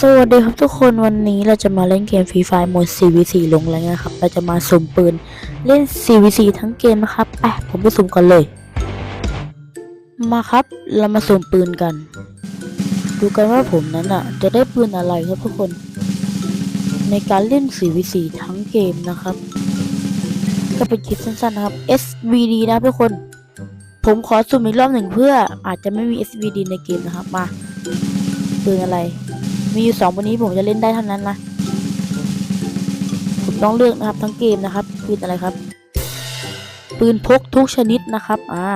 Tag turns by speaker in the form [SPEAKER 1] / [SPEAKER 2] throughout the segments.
[SPEAKER 1] สวัสดีครับทุกคนวันนี้เราจะมาเล่นเกมฟรีไฟโหมด 4v4 ลงแล้วนะครับ เราจะมาสุ่มปืนเล่น 4v4 ทั้งเกมนะครับไปผมไปสุ่มกันเลย มาครับเรามาสุ่มปืนกัน ดูกันว่าผมนั้นอะ จะได้ปืนอะไรครับทุกคน ในการเล่น 4v4 ทั้งเกมนะครับ ก็เป็นคลิปสั้นๆนะครับ SVD นะทุกคน ผมขอสุ่มอีกรอบหนึ่งเพื่ออาจจะไม่มี SVD ในเกมนะครับมาปืนอะไร มีอยู่สองวันนี้ผมจะเล่นได้เท่านั้นนะผมต้องเลือกนะครับทั้งเกมนะครับปืนอะไรครับ ปืนพกทุกชนิดนะครับ อ่า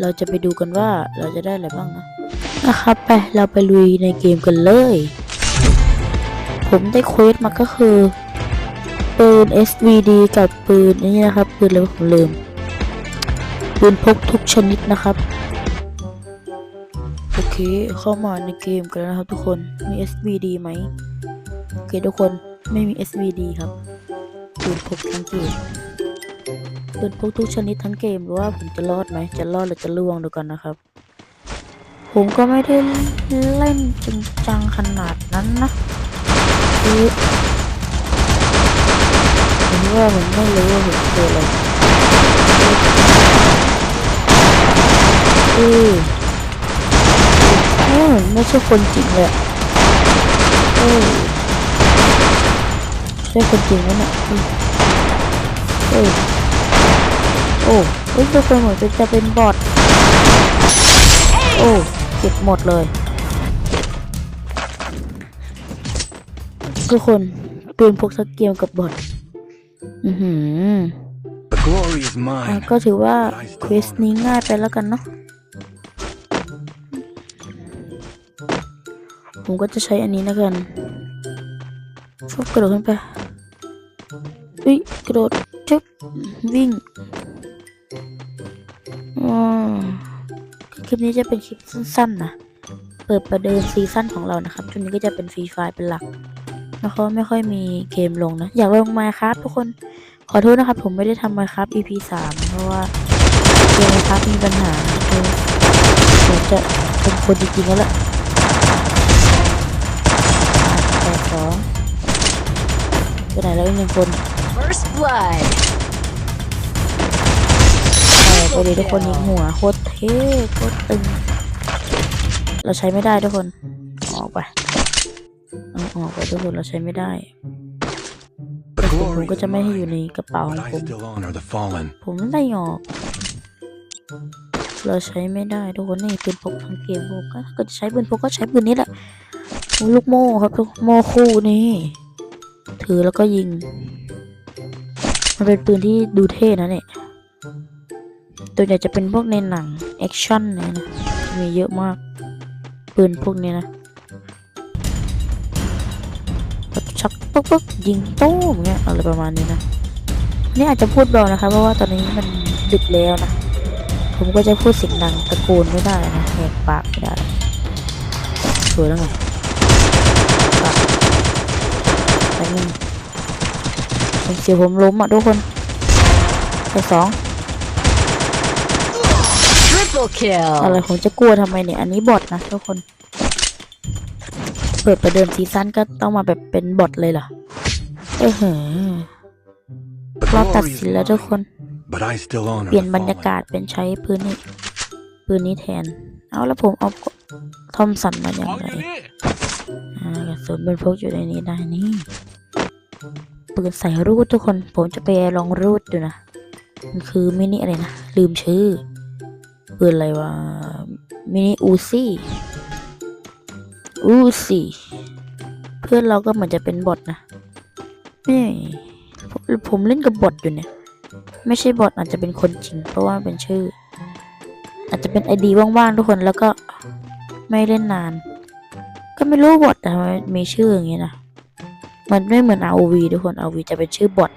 [SPEAKER 1] เราจะไปดูกันว่าเราจะได้อะไรบ้างนะนะครับไปเราไปลุยในเกมกันเลย ผมได้เควสมาก็คือ ปืน SVD กับปืนนี่นะครับปืนอะไรผมลืมปืนพกทุกชนิดนะครับ โอเค เข้ามาในเกมกันแล้วนะครับทุกคน มี SVD ไหมโอเคทุกคนไม่มี SVD ครับปืนพกทั้งเกมปืนพกทุกชนิดทั้งเกมหรือว่าผมจะรอดไหม จะรอดหรือจะล่วงดูกันนะครับ ผมก็ไม่ได้เล่นจริงจังขนาดนั้นนะคือผมว่าผมไม่รู้ว่าผมเจออะไรเออ ออไม่ใช่คนจริงเลยอะเออใช่คนจริงไหมเนี่ยเออเออโอ้เฮ้ยทุกคนเหมือนจะเป็นบอทโอ้เก็บหมดเลย ทุกคนปืนพกสกเกียวกับบอทอือหือ
[SPEAKER 2] The glory is
[SPEAKER 1] อะ
[SPEAKER 2] mine.
[SPEAKER 1] ก็ถือว่าเควสนี้ง่ายไปแล้วกันเนาะ ผมก็จะใช้อันนี้แล้วกันชอบกระโดดขึ้นไปอุ้ยกระโดดจึ๊บวิ่งอ๋อคลิปนี้จะเป็นคลิปสั้นๆนะเปิดประเดิมซีซั่นของเรานะครับช่วงนี้ก็จะเป็นฟรีไฟล์เป็นหลักแล้วก็ไม่ค่อยมีเกมลงนะ อยากลงมาครับทุกคนขอโทษนะครับ ผมไม่ได้ทำมาครับ EP สามเพราะว่าเกมครับมีปัญหาคือผมจะเป็นคนจริงๆแล้วแหละ ไปไหนแล้วอีกหนึ่งคน
[SPEAKER 3] First blood.
[SPEAKER 1] ไปไปเลยทุกคนยิงหัวโคตรเท่โคตรตึง เราใช้ไม่ได้ทุกคน ออกไปเอาออกไปทุกคนเราใช้ไม่ได้
[SPEAKER 2] The
[SPEAKER 1] ผม
[SPEAKER 2] glory
[SPEAKER 1] ก็
[SPEAKER 2] is
[SPEAKER 1] จะไม่ให้อยู่
[SPEAKER 2] mine.
[SPEAKER 1] ในกระเป๋าของ
[SPEAKER 2] But I
[SPEAKER 1] ผม
[SPEAKER 2] still honor the fallen.
[SPEAKER 1] ผมไม่ได้ออกเราใช้ไม่ได้ทุกคนนี่ปืนพกทั้งเกมผมก็ก็จะใช้ปืนพกก็ใช้ปืนนี้แหละลูกโม่ครับทุกโม่คู่นี่ ถือแล้วก็ยิง มันเป็นปืนที่ดูเท่นะเนี่ย ตัวใหญ่จะเป็นพวกในหนังแอคชั่นเนี่ยนะ มีเยอะมาก ปืนพวกนี้นะชักปุ๊กปุ๊กยิงตู้มเงี้ยอะไรประมาณนี้นะนี่อาจจะพูดเบานะคะ เพราะว่าตอนนี้มันดึกแล้วนะ ผมก็จะพูดเสียงดังตะโกนไม่ได้นะแหกปากไม่ได้สวยแล้วไงปาก แต่นี่เป็นเสียผมล้มอะทุกคนไปสอง
[SPEAKER 3] Triple kill.
[SPEAKER 1] อะไรผมจะกลัวทำไมเนี่ย อันนี้บอทนะทุกคน เปิดประเดิมซีซั่นก็ต้องมาแบบเป็นบอทเลยเหรอ เออเหอ
[SPEAKER 2] The
[SPEAKER 1] เราตัด
[SPEAKER 2] glory is
[SPEAKER 1] สินแล้วทุกคน
[SPEAKER 2] mine. But I still honor
[SPEAKER 1] เปลี่ยน
[SPEAKER 2] the
[SPEAKER 1] บรรยา
[SPEAKER 2] fallen.
[SPEAKER 1] กาศเป็นใช้ปืนนี้ปืนนี้แทน เอาแล้วผมเอาทอมสันมาอย่างไรอ่ากระสุนเป็นพกอยู่ในนี้ได้นี่ ปืนใส่รูดทุกคน ผมจะไปลองรูดดูนะ มันคือมินิอะไรนะ ลืมชื่อ ปืนอะไรวะ มินิอูซี่อูซี่ เพื่อนเราก็เหมือนจะเป็นบอทนะนี่ผมผมเล่นกับบอทอยู่เนี่ย ไม่ใช่บอทอาจจะเป็นคนจริง เพราะว่าเป็นชื่อ อาจจะเป็นไอดีว่างๆทุกคนแล้วก็ไม่เล่นนาน ก็ไม่รู้บอทแต่มีชื่ออย่างนี้ยนะ มันไม่เหมือน ROV ทุกคน ROV จะเป็นชื่อบอท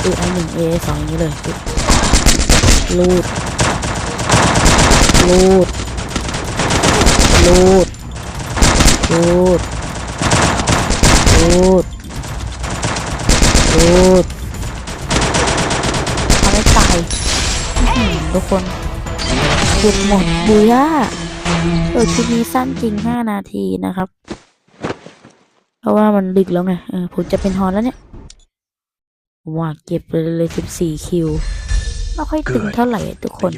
[SPEAKER 1] เอไอหนึ่งเอสองอย่างนี้เลยลูดลูดลูดลูดลูดลูดทำให้ตายทุกคนเก็บหมดบูย่าอคลิปนี้สั้นจริง 5 นาทีนะครับ ราะว่ามันดึกแล้วไงเออผมจะเป็นฮอนแล้วเนี่ยผมว่าเก็บไปเลย14คิวไม่ค่อยตึงเท่าไหร่ทุกคน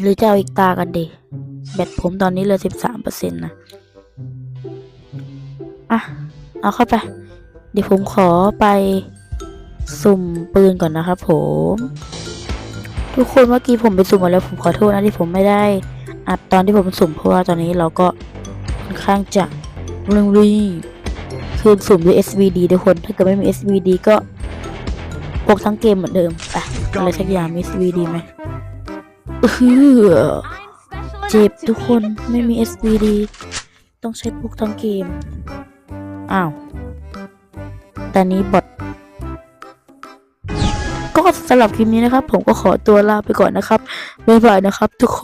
[SPEAKER 1] หรือจะเอาอีกตากันดีแบตผมตอนนี้เหลือสิบสามเปอร์เซ็นต์นะอะเอาเข้าไป เดี๋ยวผมขอไปสุ่มปืนก่อนนะครับผม ทุกคนเมื่อกี้ผมไปสุ่มมาแล้วผมขอโทษนะที่ผมไม่ได้อัดตอนที่ผมสุ่มเพราะว่าตอนนี้เราก็ค่อนข้างจะ เรื่องรีคือสุ่มด้วย SVD ทุกคน ถ้าเกิดไม่มี SVD ก็พกทั้งเกมเหมือนเดิมไปอะไรสักอย่างมี SVD ไหมเออเจ็บทุกคนไม่มี SVD ต้องใช้พวกทั้งเกม อ้าว แต่นี้บอทก็สำหรับคลิปนี้นะครับ ผมก็ขอตัวลาไปก่อนนะครับ บ๊ายบายนะครับทุกคน